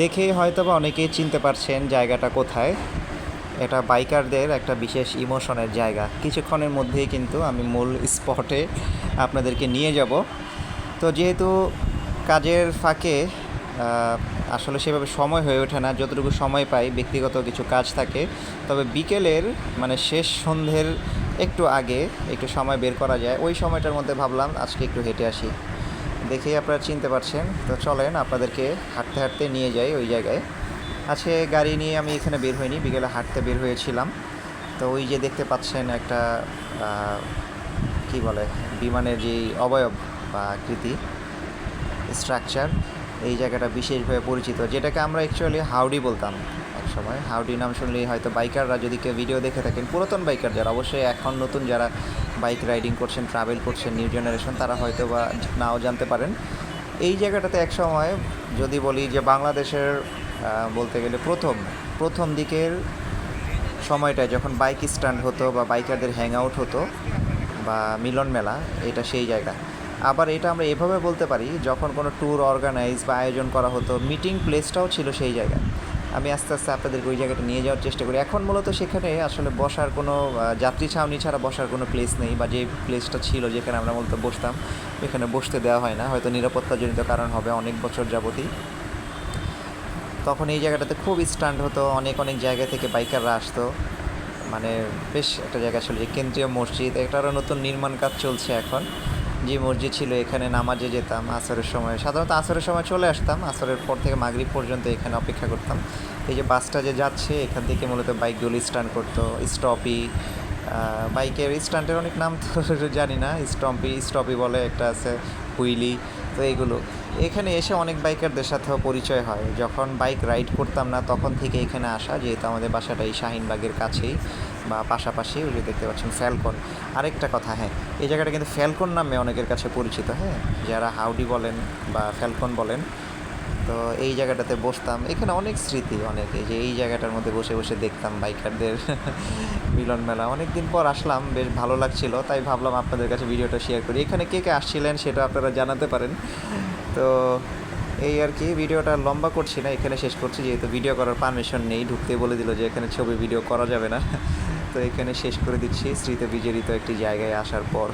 দেখেই হয়তো বা অনেকেই চিনতে পারছেন জায়গাটা কোথায়। এটা বাইকারদের একটা বিশেষ ইমোশনের জায়গা। কিছুক্ষণের মধ্যেই কিন্তু আমি মূল স্পটে আপনাদেরকে নিয়ে যাব। তো যেহেতু কাজের ফাঁকে আসলে সেভাবে সময় হয়ে ওঠে না, যতটুকু সময় পাই, ব্যক্তিগত কিছু কাজ থাকে, তবে বিকেলের মানে শেষ সন্ধ্যের একটু আগে একটু সময় বের করা যায়। ওই সময়টার মধ্যে ভাবলাম আজকে একটু হেঁটে আসি। দেখেই আপনারা চিনতে পারছেন। তো চলেন আপনাদেরকে হাঁটতে হাঁটতে নিয়ে যাই ওই জায়গায়। আজকে গাড়ি নিয়ে আমি এখানে বের হইনি, বিকেলে হাঁটতে বের হয়েছিলাম। তো ওই যে দেখতে পাচ্ছেন একটা কি বলে, বিমানের যে অবয়ব বা আকৃতি স্ট্রাকচার এই জায়গাটা বিশেষভাবে পরিচিত, যেটাকে আমরা অ্যাকচুয়ালি হাউডি বলতাম এক সময় হাউডি নাম শুনলেই হয়তো বাইকাররা যদি কেউ ভিডিও দেখে থাকেন, পুরাতন বাইকার যারা, অবশ্যই এখন নতুন যারা বাইক রাইডিং করছেন ট্রাভেল করছেন নিউ জেনারেশন তারা হয়তো বা নাও জানতে পারেন। এই জায়গাটাতে এক সময় যদি বলি যে বাংলাদেশের বলতে গেলে প্রথম প্রথম দিকের সময়টায় যখন বাইক স্ট্যান্ড হতো বা বাইকারদের হ্যাং আউট হতো বা মিলন মেলা, এটা সেই জায়গা। আবার এটা আমরা এভাবে বলতে পারি, যখন কোনো ট্যুর অর্গানাইজ বা আয়োজন করা হতো মিটিং প্লেসটাও ছিল সেই জায়গায়। আমি আস্তে আস্তে আপনাদেরকে ওই জায়গাটা নিয়ে যাওয়ার চেষ্টা করি। এখন মূলত সেখানে আসলে বসার কোনো যাত্রী ছাউনি ছাড়া বসার কোনো প্লেস নেই বা যে প্লেসটা ছিল যেখানে আমরা মূলত বসতাম এখানে বসতে দেওয়া হয় না। হয়তো নিরাপত্তাজনিত কারণ হবে অনেক বছর যাবতই। তখন এই জায়গাটাতে খুব স্ট্যান্ড হতো, অনেক অনেক জায়গা থেকে বাইকাররা আসতো। মানে বেশ একটা জায়গা ছিল যে কেন্দ্রীয় মসজিদ, এটারও নতুন নির্মাণ কাজ চলছে এখন। যে মসজিদ ছিল, এখানে নামাজে যেতাম, আসরের সময়। সাধারণত আসরের সময় চলে আসতাম, আসরের পর থেকে মাগরিব পর্যন্ত এখানে অপেক্ষা করতাম। এই যে বাসটা যে যাচ্ছে, এখান থেকে মূলত বাইকগুলো স্ট্যান্ড করতো স্টপি বাইকের স্ট্যান্ডের অনেক নাম তো জানি না স্টম্পি স্টপি বলে একটা আছে, হুইলি, তো এইগুলো এখানে এসে অনেক বাইকারদের সাথেও পরিচয় হয়। যখন বাইক রাইড করতাম না, তখন থেকে এখানে আসা, যেহেতু আমাদের বাসাটা এই শাহিনবাগের কাছেই। বা পাশাপাশি ওই যে দেখতে পাচ্ছেন ফ্যালকন আরেকটা কথা হ্যাঁ এই জায়গাটা কিন্তু ফ্যালকন নামে অনেকের কাছে পরিচিত হ্যাঁ যারা হাউডি বলেন বা ফ্যালকন বলেন। তো এই জায়গাটাতে বসতাম। এখানে অনেক স্মৃতি, অনেক, এই যে এই জায়গাটার মধ্যে বসে বসে দেখতাম বাইকারদের মিলন মেলা। অনেক দিন পর আসলাম, বেশ ভালো লাগছিল, তাই ভাবলাম আপনাদের কাছে ভিডিওটা শেয়ার করি। এখানে কে কে আসছিলেন সেটা আপনারা জানাতে পারেন। তো এই আর কি, ভিডিওটা লম্বা করছি না, এখানে শেষ করছি, যেহেতু ভিডিও করার পারমিশন নেই ঢুকতে বলে দিল যে এখানে ছবি ভিডিও করা যাবে না। তো এখানে শেষ করে দিচ্ছি স্মৃতি বিজড়িত একটি জায়গায় আসার পর।